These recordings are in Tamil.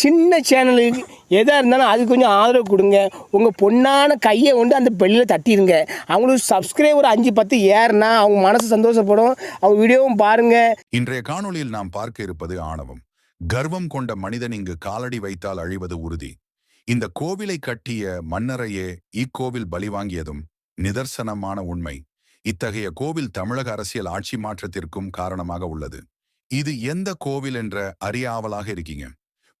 சின்ன சேனலுக்கு எதாக இருந்தாலும் அது கொஞ்சம் ஆதரவு கொடுங்க. உங்கள் பொண்ணான கையை கொண்டு அந்த பெல்லில் தட்டிடுங்க அவங்களுக்கு சப்ஸ்கிரைபர் அஞ்சு பத்து ஏறுனா அவங்க மனசு சந்தோஷப்படும். அவங்க வீடியோவும் பாருங்கள் இன்றைய காணொளியில் நாம் பார்க்க இருப்பது ஆணவம். கர்வம் கொண்ட மனிதன் இங்கு காலடி வைத்தால் அழிவது உறுதி. இந்த கோவிலை கட்டிய மன்னரையே இக்கோவில் பலி வாங்கியதும் நிதர்சனமான உண்மை. இத்தகைய கோவில் தமிழக அரசியல் ஆட்சி மாற்றத்திற்கும் காரணமாக உள்ளது. இது எந்த கோவில் என்ற அறியாவலாக இருக்கீங்க?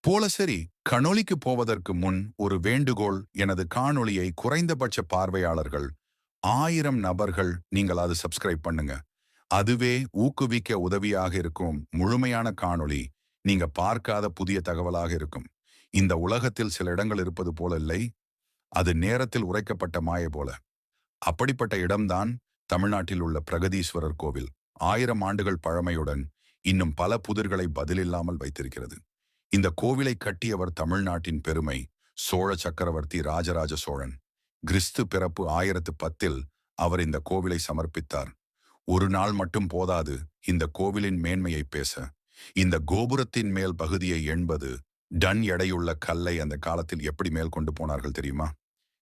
போல சரி கணொளிக்கு போவதற்கு முன் ஒரு வேண்டுகோள் எனது காணொளியை குறைந்தபட்ச பார்வையாளர்கள் ஆயிரம் நபர்கள் நீங்கள் அது சப்ஸ்கிரைப் பண்ணுங்க. அதுவே ஊக்குவிக்க உதவியாக இருக்கும் முழுமையான காணொளி நீங்க பார்க்காத புதிய தகவலாக இருக்கும். இந்த உலகத்தில் சில இடங்கள் இருப்பது போல இல்லை அது நேரத்தில் உரைக்கப்பட்ட மாயை போல. அப்படிப்பட்ட இடம்தான் தமிழ்நாட்டில் உள்ள பிரகதீஸ்வரர் கோவில். ஆயிரம் ஆண்டுகள் பழமையுடன் இன்னும் பல புதிர்களை பதிலில்லாமல் வைத்திருக்கிறது. இந்த கோவிலை கட்டியவர் தமிழ்நாட்டின் பெருமை சோழ சக்கரவர்த்தி ராஜராஜ சோழன். கிறிஸ்து பிறப்பு ஆயிரத்து பத்தில் அவர் இந்த கோவிலை சமர்ப்பித்தார். ஒரு நாள் மட்டும் போதாது இந்த கோவிலின் மேன்மையை பேச. இந்த கோபுரத்தின் மேல் பகுதியை எண்பது டன் எடையுள்ள கல்லை அந்த காலத்தில் எப்படி மேல் கொண்டு போனார்கள் தெரியுமா?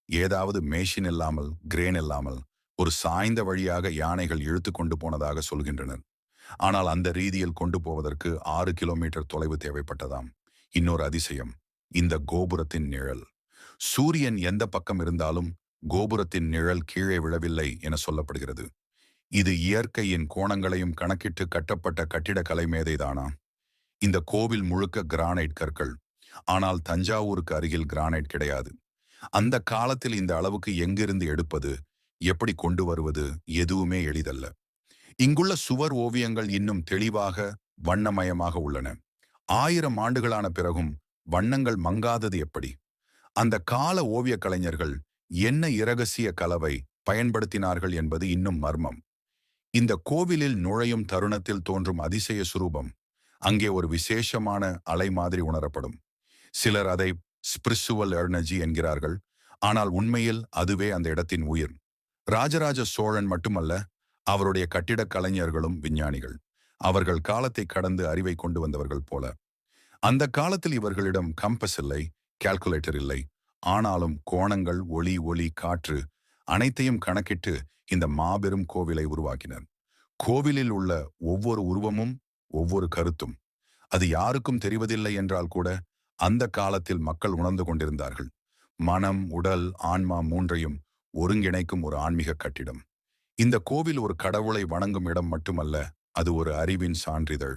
ஏதாவது மேஷின் இல்லாமல் கிரேன் இல்லாமல் ஒரு சாய்ந்த வழியாக யானைகள் இழுத்து கொண்டு போனதாக சொல்கின்றனர். ஆனால் அந்த ரீதியில் கொண்டு போவதற்கு ஆறு கிலோமீட்டர் தொலைவு தேவைப்பட்டதாம். இன்னொரு அதிசயம். இந்த கோபுரத்தின் நிழல். சூரியன் எந்த பக்கம் இருந்தாலும் கோபுரத்தின் நிழல் கீழே விழவில்லை என சொல்லப்படுகிறது. இது இயற்கையின் கோணங்களையும் கணக்கிட்டு கட்டப்பட்ட கட்டிடக்கலை மேதைதானா? இந்த கோவில் முழுக்க கிரானைட் கற்கள். ஆனால் தஞ்சாவூருக்கு அருகில் கிரானைட் கிடையாது. அந்த காலத்தில் இந்த அளவுக்கு எங்கிருந்து எடுப்பது? எப்படி கொண்டு வருவது? எதுவுமே எளிதல்ல. இங்குள்ள சுவர் ஓவியங்கள் இன்னும் தெளிவாக வண்ணமயமாக உள்ளன. ஆயிரம் ஆண்டுகளான பிறகும் வண்ணங்கள் மங்காதது எப்படி? அந்த கால ஓவியக் கலைஞர்கள் என்ன இரகசிய கலவை பயன்படுத்தினார்கள் என்பது இன்னும் மர்மம். இந்த கோவிலில் நுழையும் தருணத்தில் தோன்றும் அதிசய சுரூபம் அங்கே ஒரு விசேஷமான அலை மாதிரி உணரப்படும். சிலர் அதை ஸ்பிரிசுவல் எனர்ஜி என்கிறார்கள். ஆனால் உண்மையில் அதுவே அந்த இடத்தின் உயிர். ராஜராஜ சோழன் மட்டுமல்ல அவருடைய கட்டிடக் கலைஞர்களும் விஞ்ஞானிகள். அவர்கள் காலத்தை கடந்து அறிவை கொண்டு வந்தவர்கள் போல. அந்த காலத்தில் இவர்களிடம் கம்பஸ் இல்லை கால்குலேட்டர் இல்லை. ஆனாலும் கோணங்கள் ஒளி ஒளி காற்று அனைத்தையும் கணக்கிட்டு இந்த மாபெரும் கோவிலை உருவாக்கினர். கோவிலில் உள்ள ஒவ்வொரு உருவமும் ஒவ்வொரு கருத்தும். அது யாருக்கும் தெரிவதில்லை என்றால் கூட அந்த காலத்தில் மக்கள் உணர்ந்து கொண்டிருந்தார்கள். மனம் உடல் ஆன்மா மூன்றையும் ஒருங்கிணைக்கும் ஒரு ஆன்மீக கட்டிடம். இந்த கோவில் ஒரு கடவுளை வணங்கும் இடம் மட்டுமல்ல அது ஒரு அறிவின் சான்றிதழ்.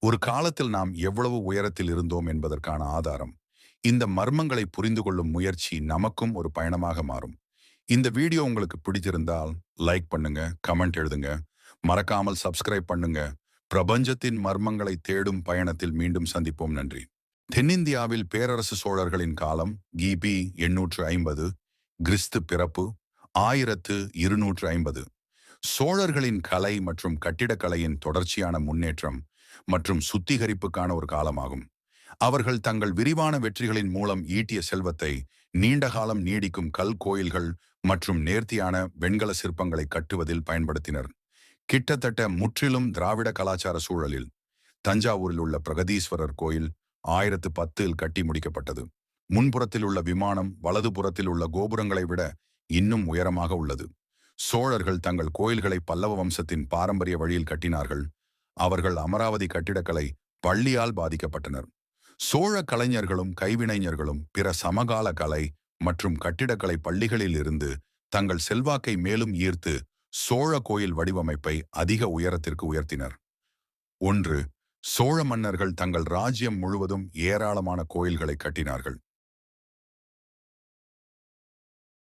ஒரு காலத்தில் நாம் எவ்வளவு உயரத்தில் இருந்தோம் என்பதற்கான ஆதாரம். இந்த மர்மங்களை புரிந்து கொள்ளும் முயற்சி நமக்கும் ஒரு பயணமாக மாறும். இந்த வீடியோ உங்களுக்கு பிடிச்சிருந்தால் லைக் பண்ணுங்க கமெண்ட் எழுதுங்க. மறக்காமல் சப்ஸ்கிரைப் பண்ணுங்க. பிரபஞ்சத்தின் மர்மங்களை தேடும் பயணத்தில் மீண்டும் சந்திப்போம். நன்றி. தென்னிந்தியாவில் பேரரசு சோழர்களின் காலம் கிபி எண்ணூற்று ஐம்பது கிறிஸ்து பிறப்பு ஆயிரத்து இருநூற்று ஐம்பது. சோழர்களின் கலை மற்றும் கட்டிடக்கலையின் தொடர்ச்சியான முன்னேற்றம் மற்றும் சுத்திகரிப்புக்கான ஒரு காலமாகும். அவர்கள் தங்கள் விரிவான வெற்றிகளின் மூலம் ஈட்டிய செல்வத்தை நீண்ட காலம் நீடிக்கும் கல் கோயில்கள் மற்றும் நேர்த்தியான வெண்கல சிற்பங்களை கட்டுவதில் பயன்படுத்தினர். கிட்டத்தட்ட முற்றிலும் திராவிட கலாச்சார சூழலில் தஞ்சாவூரில் உள்ள பிரகதீஸ்வரர் கோயில் ஆயிரத்து பத்தில் கட்டி முடிக்கப்பட்டது. முன்புறத்தில் உள்ள விமானம் வலதுபுறத்தில் உள்ள கோபுரங்களை விட இன்னும் உயரமாக உள்ளது. சோழர்கள் தங்கள் கோயில்களை பல்லவ வம்சத்தின் பாரம்பரிய வழியில் கட்டினார்கள். அவர்கள் அமராவதி கட்டிடக்கலை பள்ளியால் பாதிக்கப்பட்டனர். சோழ கலைஞர்களும் கைவினைஞர்களும் பிற சமகால கலை மற்றும் கட்டிடக்கலை பள்ளிகளில் இருந்து தங்கள் செல்வாக்கை மேலும் ஈர்த்து சோழ கோயில் வடிவமைப்பை அதிக உயரத்திற்கு உயர்த்தினர். ஒன்று சோழ மன்னர்கள் தங்கள் ராஜ்யம் முழுவதும் ஏராளமான கோயில்களை கட்டினார்கள்.